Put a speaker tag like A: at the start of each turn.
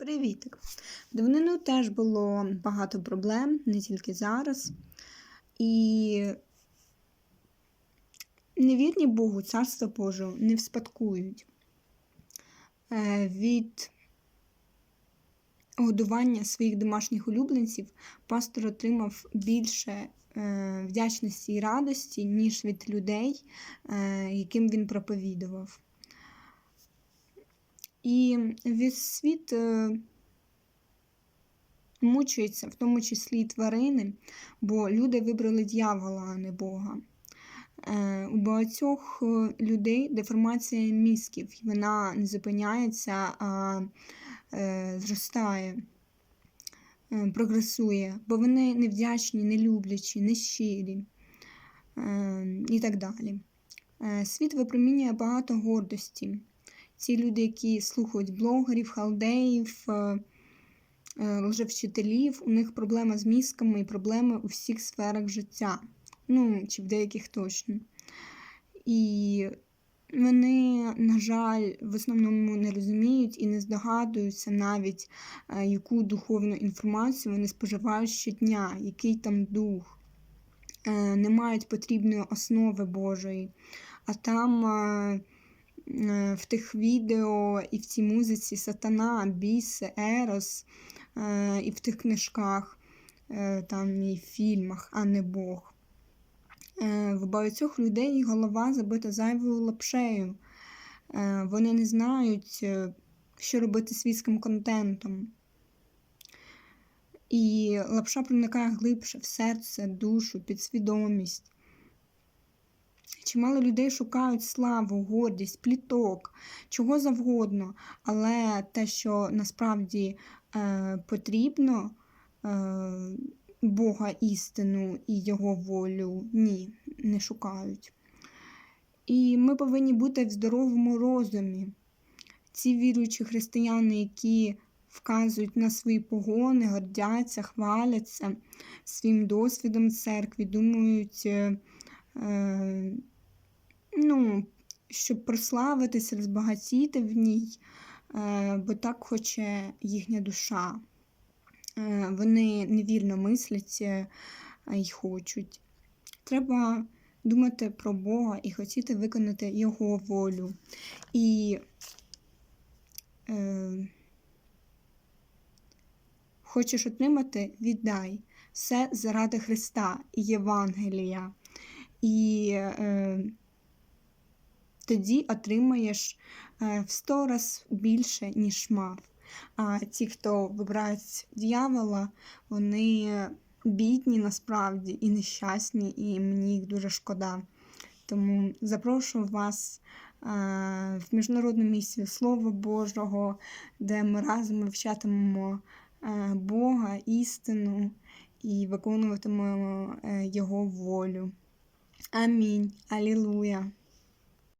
A: Привітик! Давнину теж було багато проблем, не тільки зараз. І невірні Богу, царство Боже, не вспадкують. Е, Від годування своїх домашніх улюбленців пастор отримав більше е, вдячності і радості, ніж від людей, е, яким він проповідував. І весь світ е, мучується, в тому числі і тварини, бо люди вибрали дьявола, а не Бога. Е, У багатьох е, людей деформація мізків, вона не зупиняється, а зростає, прогресує, бо вони невдячні, нелюблячі, нещирі і так далі. Світ випромінює багато гордості ці люди, які слухають блогерів, халдеїв, е, е, лжевчителів, у них проблема з мізками і проблеми у всіх сферах життя. Ну, чи в деяких точно. І вони, на жаль, в основному не розуміють і не здогадуються навіть, е, яку духовну інформацію вони споживають щодня, який там дух, не мають потрібної основи Божої. А там в тих відео і в цій музиці сатана, біси, ерос, е, і в тих книжках, е, там і в фільмах, а не Бог. Е, В багатьох людей голова забита зайвою лапшею. Е, Вони не знають, е, що робити світським контентом. І лапша проникає глибше в серце, душу, підсвідомість. Чимало людей шукають славу, гордість, пліток, чого завгодно, але те, що насправді е, потрібно, е, Бога істину і Його волю, ні, не шукають. І ми повинні бути в здоровому розумі. Ці віруючі християни, які вказують на свої погони, гордяться, хваляться своїм досвідом церкві, думають, е, ну, щоб прославитися, розбагатіти в ній, е, бо так хоче їхня душа. Е, вони невірно мислять е, і хочуть. Треба думати про Бога і хотіти виконати Його волю. І е, хочеш отримати, віддай все заради Христа і Євангелія. І е, тоді отримаєш е, в сто раз більше, ніж мав. А ті, хто вибирають дьявола, вони бідні насправді і нещасні, і мені їх дуже шкода. Тому запрошую вас е, в міжнародну місію Слова Божого, де ми разом вивчатимемо е, Бога, істину і виконуватимемо Його волю. Амінь. Алілуя.